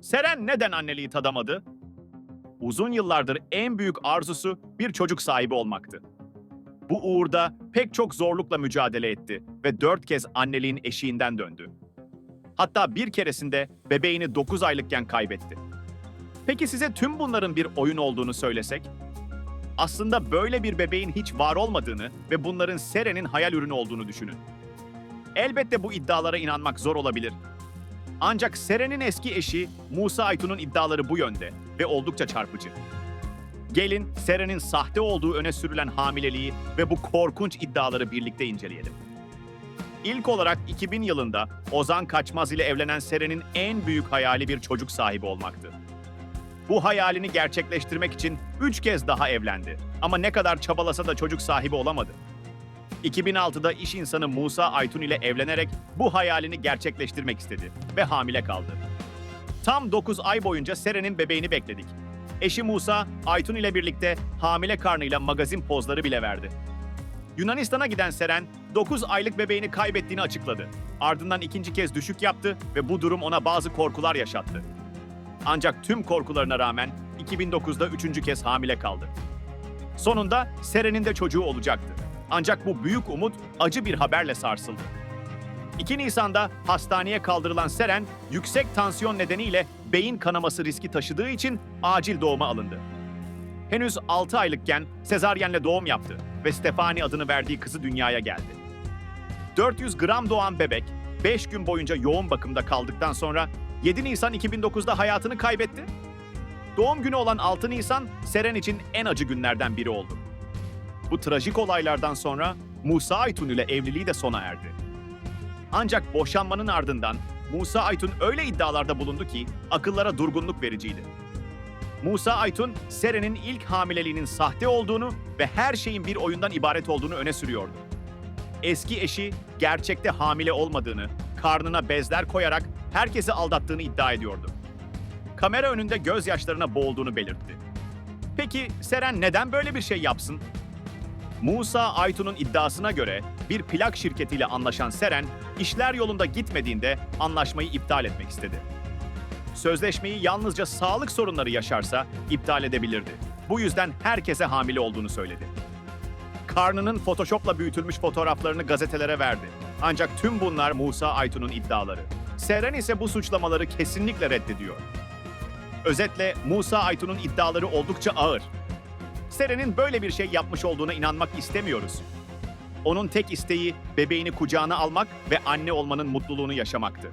Seren neden anneliği tadamadı? Uzun yıllardır en büyük arzusu bir çocuk sahibi olmaktı. Bu uğurda pek çok zorlukla mücadele etti ve dört kez anneliğin eşiğinden döndü. Hatta bir keresinde bebeğini 9 aylıkken kaybetti. Peki size tüm bunların bir oyun olduğunu söylesek? Aslında böyle bir bebeğin hiç var olmadığını ve bunların Seren'in hayal ürünü olduğunu düşünün. Elbette bu iddialara inanmak zor olabilir. Ancak Seren'in eski eşi Musa Aytun'un iddiaları bu yönde ve oldukça çarpıcı. Gelin Seren'in sahte olduğu öne sürülen hamileliği ve bu korkunç iddiaları birlikte inceleyelim. İlk olarak 2000 yılında Ozan Kaçmaz ile evlenen Seren'in en büyük hayali bir çocuk sahibi olmaktı. Bu hayalini gerçekleştirmek için üç kez daha evlendi. Ama ne kadar çabalasa da çocuk sahibi olamadı. 2006'da iş insanı Musa Aytun ile evlenerek bu hayalini gerçekleştirmek istedi ve hamile kaldı. Tam 9 ay boyunca Seren'in bebeğini bekledik. Eşi Musa, Aytun ile birlikte hamile karnıyla magazin pozları bile verdi. Yunanistan'a giden Seren, 9 aylık bebeğini kaybettiğini açıkladı. Ardından ikinci kez düşük yaptı ve bu durum ona bazı korkular yaşattı. Ancak tüm korkularına rağmen 2009'da üçüncü kez hamile kaldı. Sonunda Seren'in de çocuğu olacaktı. Ancak bu büyük umut acı bir haberle sarsıldı. 2 Nisan'da hastaneye kaldırılan Seren, yüksek tansiyon nedeniyle beyin kanaması riski taşıdığı için acil doğuma alındı. Henüz 6 aylıkken sezaryenle doğum yaptı ve Stefani adını verdiği kızı dünyaya geldi. 400 gram doğan bebek 5 gün boyunca yoğun bakımda kaldıktan sonra 7 Nisan 2009'da hayatını kaybetti. Doğum günü olan 6 Nisan Seren için en acı günlerden biri oldu. Bu trajik olaylardan sonra Musa Aytun ile evliliği de sona erdi. Ancak boşanmanın ardından Musa Aytun öyle iddialarda bulundu ki akıllara durgunluk vericiydi. Musa Aytun, Seren'in ilk hamileliğinin sahte olduğunu ve her şeyin bir oyundan ibaret olduğunu öne sürüyordu. Eski eşi gerçekte hamile olmadığını, karnına bezler koyarak herkesi aldattığını iddia ediyordu. Kamera önünde gözyaşlarına boğulduğunu belirtti. Peki Seren neden böyle bir şey yapsın? Musa Aytun'un iddiasına göre bir plak şirketiyle anlaşan Seren, işler yolunda gitmediğinde anlaşmayı iptal etmek istedi. Sözleşmeyi yalnızca sağlık sorunları yaşarsa iptal edebilirdi. Bu yüzden herkese hamile olduğunu söyledi. Karnının Photoshop'la büyütülmüş fotoğraflarını gazetelere verdi. Ancak tüm bunlar Musa Aytun'un iddiaları. Seren ise bu suçlamaları kesinlikle reddediyor. Özetle Musa Aytun'un iddiaları oldukça ağır. Seren'in böyle bir şey yapmış olduğuna inanmak istemiyoruz. Onun tek isteği bebeğini kucağına almak ve anne olmanın mutluluğunu yaşamaktı.